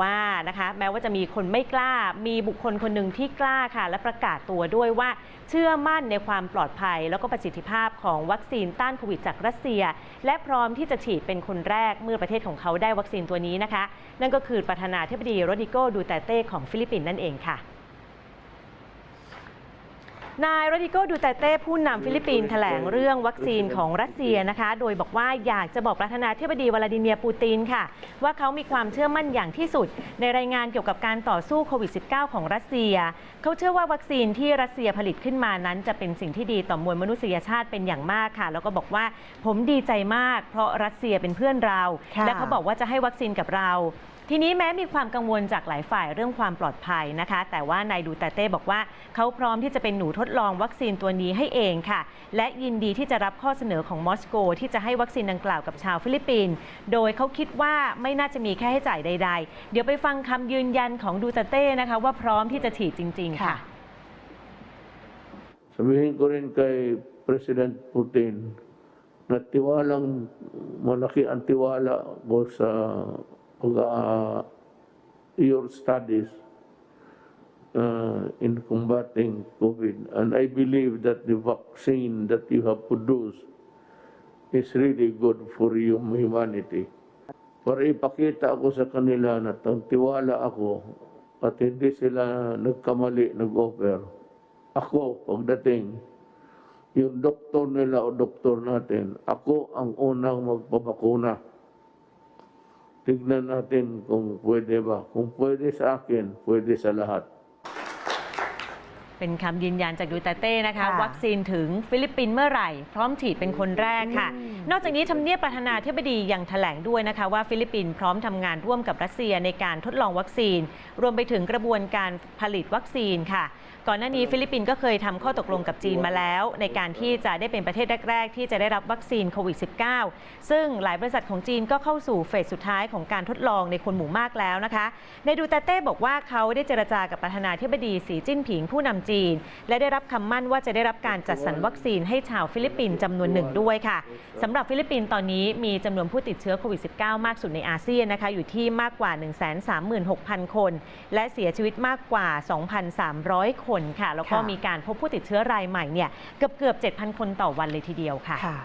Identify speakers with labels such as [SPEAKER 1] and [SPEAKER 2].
[SPEAKER 1] ว่านะคะแม้ว่าจะมีคนไม่กล้า มีบุคคลคนหนึ่งที่กล้าค่ะ และประกาศตัวด้วยว่าเชื่อมั่นในความปลอดภัย แล้วก็ประสิทธิภาพของวัคซีนต้านโควิดจากรัสเซีย และพร้อมที่จะฉีดเป็นคนแรกเมื่อประเทศของเขาได้วัคซีนตัวนี้นะคะ นั่นก็คือประธานาธิบดีโรดิโกดูเตเต้ของฟิลิปปินส์นั่นเองค่ะ นายโรดิโกดูเตเต้ผู้นำฟิลิปปินส์แถลงเรื่องวัคซีนของรัสเซียนะคะ โดยบอกว่าอยากจะบอกประธานาธิบดีวลาดิเมียร์ปูตินค่ะ ว่าเขามีความเชื่อมั่นอย่างที่สุด ในรายงานเกี่ยวกับการต่อสู้โควิด -19 ของรัสเซีย เขาเชื่อว่าวัคซีนที่รัสเซียผลิตขึ้นมานั้น จะเป็นสิ่งที่ดีต่อมวลมนุษยชาติเป็นอย่างมากค่ะ แล้วก็บอกว่าผมดีใจมาก เพราะรัสเซียเป็นเพื่อนเรา
[SPEAKER 2] ค่ะ
[SPEAKER 1] และเขาบอกว่าจะให้วัคซีนกับเรา ทีนี้แม้มีความกังวลจากหลายฝ่ายเรื่องความปลอดภัยนะคะ แต่ว่านายดูเตเต้บอกว่าเขาพร้อมที่จะเป็นหนูทดลองวัคซีนตัวนี้ให้เองค่ะ และยินดีที่จะรับข้อเสนอของมอสโก ที่จะให้วัคซีนดังกล่าวกับชาวฟิลิปปินส์โดยเขาคิดว่าไม่น่าจะมีแค่ให้จ่ายใด ๆ เดี๋ยวไปฟังคำยืนยันของดูเตเต้นะคะ ว่าพร้อมที่จะฉีดจริง ๆ ค่ะ
[SPEAKER 3] Sabihin ko rin kay President Putin na tiwalang malaki ang tiwala ko sa ah, your studies uh, in combating COVID. And I believe that the vaccine that you have produced is really good for you, humanity. Para ipakita ako sa kanila na tiwala ako at hindi sila nagkamali, nag-offer. Ako, pagdating, yung doktor nila o doktor natin, ako ang unang magpapakuna. Tignan natin kung pwede ba. Kung pwede sa akin, pwede sa lahat.
[SPEAKER 1] เป็นคำยืนยันจากดูเตเต้นะคะ
[SPEAKER 2] ค่ะ
[SPEAKER 1] วัคซีนถึงฟิลิปปินส์เมื่อไหร่ พร้อมฉีดเป็นคนแรกค่ะ
[SPEAKER 2] อืม
[SPEAKER 1] นอกจากนี้ทำเนียบประธานาธิบดียังแถลงด้วยนะคะ ว่าฟิลิปปินส์พร้อมทำงานร่วมกับรัสเซียในการทดลองวัคซีน รวมไปถึงกระบวนการผลิตวัคซีนค่ะ ก่อนหน้านี้ฟิลิปปินส์ก็เคยทำข้อตกลงกับจีนมาแล้ว ในการที่จะได้เป็นประเทศแรก ๆ ที่จะได้รับวัคซีนโควิด -19 ซึ่งหลายบริษัทของจีนก็เข้าสู่เฟสสุดท้ายของการทดลองในคนหมู่มากแล้วนะคะในดูเตเต้บอกว่าเขาได้เจรจากับประธานาธิบดีสีจิ้นผิงผู้นำจีนและได้รับคำมั่นว่าจะได้รับการจัดสรรวัคซีนให้ชาวฟิลิปปินส์จำนวนหนึ่งด้วยค่ะสำหรับฟิลิปปินส์ตอนนี้มีจำนวนผู้ติดเชื้อโควิด -19 มากสุดในอาเซียนนะคะอยู่ที่มากกว่า 136,000 คน และเสียชีวิตมากกว่า 2,300 คนค่ะ แล้วก็
[SPEAKER 2] ค่ะ
[SPEAKER 1] มีการพบผู้ติดเชื้อรายใหม่เนี่ยเกือบเกือบๆ7,000 คนต่อวันเลยทีเดียวค่ะ
[SPEAKER 2] ค่ะ